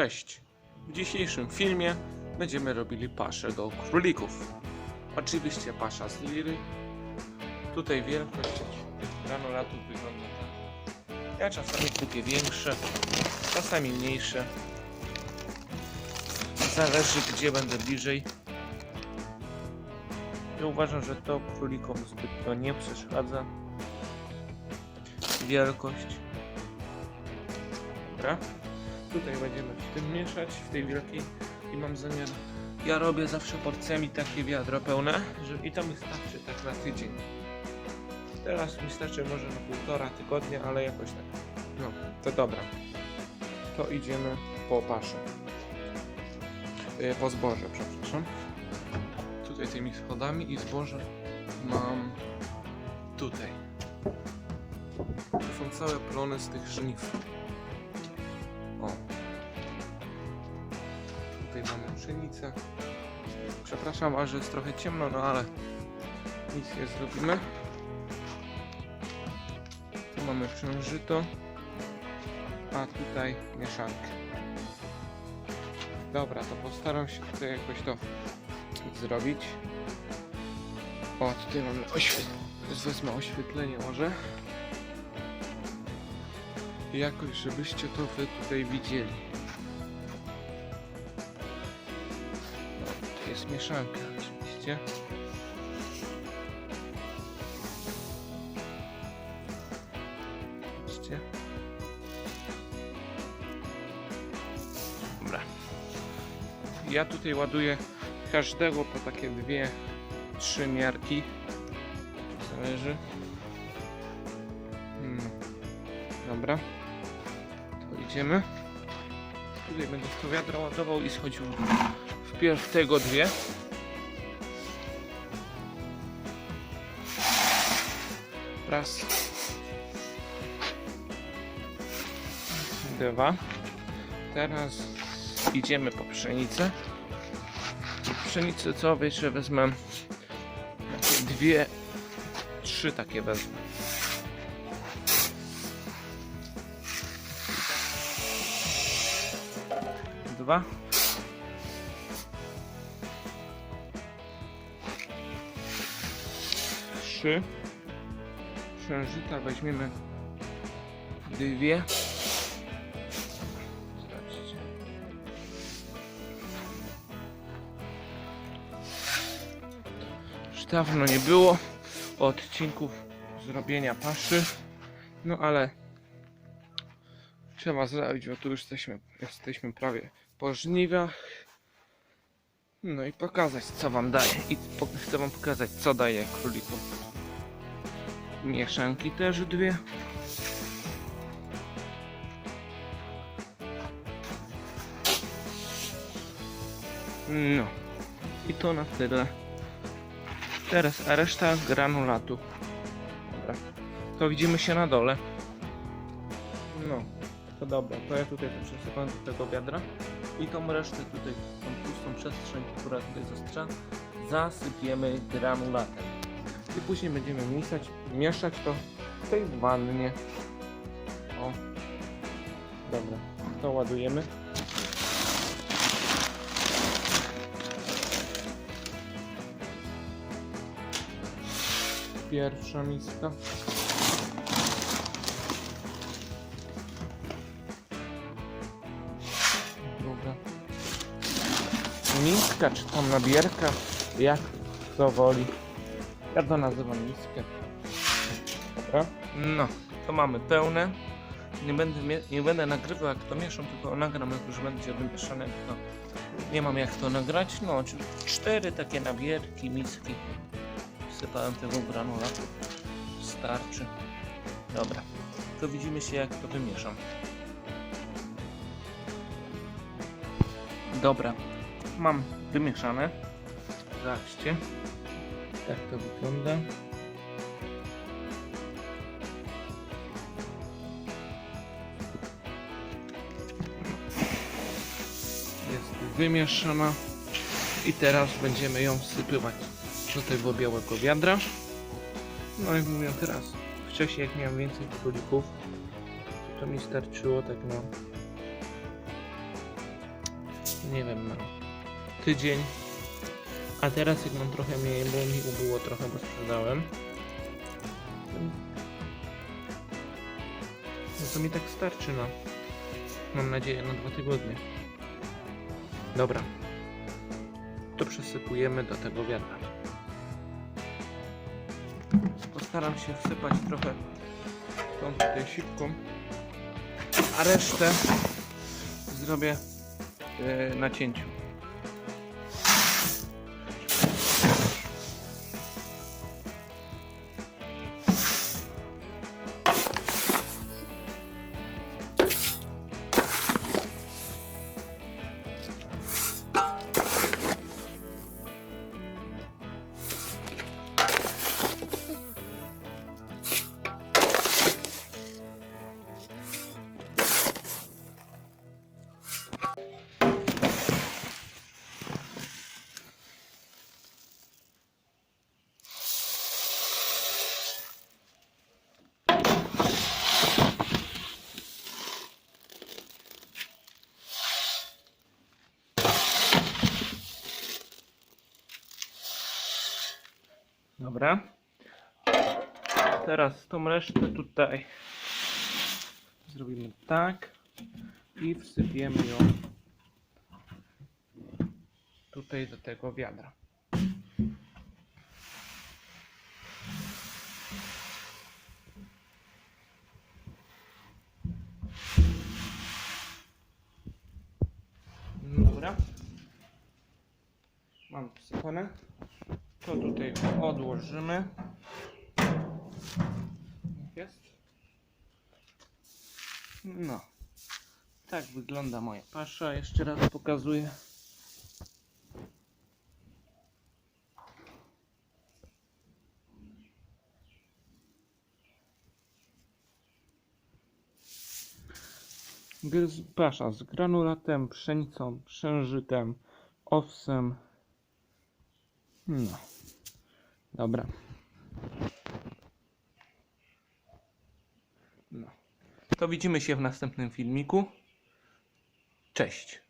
Cześć! W dzisiejszym filmie będziemy robili paszę do królików. Oczywiście pasza z liry. Tutaj wielkość granulatów wygląda tak. Ja czasami kupię większe, czasami mniejsze. Zależy gdzie będę bliżej. Ja uważam, że to królikom zbytnio nie przeszkadza. Wielkość. Dobra. Tutaj będziemy w tym mieszać, w tej wielkiej i mam zamiar. Ja robię zawsze porcjami takie wiadro pełne, że i to mi starczy tak na tydzień. Teraz mi starczy może na półtora tygodnia, ale jakoś tak. No, to dobra. To idziemy po paszę. Yy, po zboże, przepraszam. Tutaj tymi schodami i zboże mam tutaj. To są całe plony z tych żniw. Tutaj mamy pszenicę. Przepraszam, a że jest trochę ciemno, no ale nic nie zrobimy. Tu mamy księżyto, a tutaj mieszankę. Dobra, to postaram się tutaj jakoś to zrobić. O, tutaj mamy oświetlenie. Wezmę oświetlenie może. Jakoś, żebyście to wy tutaj widzieli. Jest mieszanka oczywiście. Widzicie? Dobra. Ja tutaj ładuję każdego po takie dwie, trzy miarki. Zależy. Hmm. Dobra. To idziemy. Tutaj będę w to wiadro ładował i schodził wpierw tego dwie. Raz. Dwa. Teraz idziemy po pszenicę. Pszenicę co wiecie wezmę dwie, trzy takie wezmę. Dwa. Trzy. Księżyta weźmiemy dwie. Już dawno nie było odcinków zrobienia paszy. No ale trzeba zrobić, bo tu już jesteśmy, jesteśmy prawie po. No i pokazać co wam daje. I po, chcę wam pokazać co daje królikom. Mieszanki też dwie. No. I to na tyle. Teraz a reszta granulatu. Dobra. To widzimy się na dole. No. To dobra, to ja tutaj to przesypam do tego wiadra i tą resztę tutaj, tą pustą przestrzeń, która tutaj została, zasypiemy granulatem. I później będziemy mieszać, mieszać to w tej wannie. O. Dobra, to ładujemy. Pierwsza miska. Druga. Miska czy tam nabierka, jak kto woli. Ja to nazywam miskę. Dobra. No, to mamy pełne. Nie będę, nie będę nagrywał jak to mieszam, tylko nagram jak już będzie wymieszane. Nie mam jak to nagrać. No, cztery takie nabierki, miski. Wsypałem tego granulatu. Starczy. Dobra. To widzimy się jak to wymieszam. Dobra. Mam wymieszane. Zobaczcie. Tak to wygląda. Jest wymieszana. I teraz będziemy ją wsypywać do tego białego wiadra. No jak mówię teraz, wcześniej jak miałem więcej królików, to mi starczyło tak no nie wiem, mam tydzień. A teraz jak mam trochę mniej, bo mi ubyło trochę, bo sprzedałem. No to mi tak starczy, no. Mam nadzieję na dwa tygodnie. Dobra. To przesypujemy do tego wiadra. Postaram się wsypać trochę tą tutaj sipką, a resztę zrobię e, na cięciu. Dobra. Teraz tą resztę tutaj zrobimy tak i wsypiemy ją tutaj do tego wiadra. Dobra. Mam wsypane. To tutaj odłożymy. Jak Jest. No. Tak wygląda moja pasza. Jeszcze raz pokazuję. Pasza z granulatem, pszenicą, przężytem, owsem. No. Dobra. No. To widzimy się w następnym filmiku. Cześć.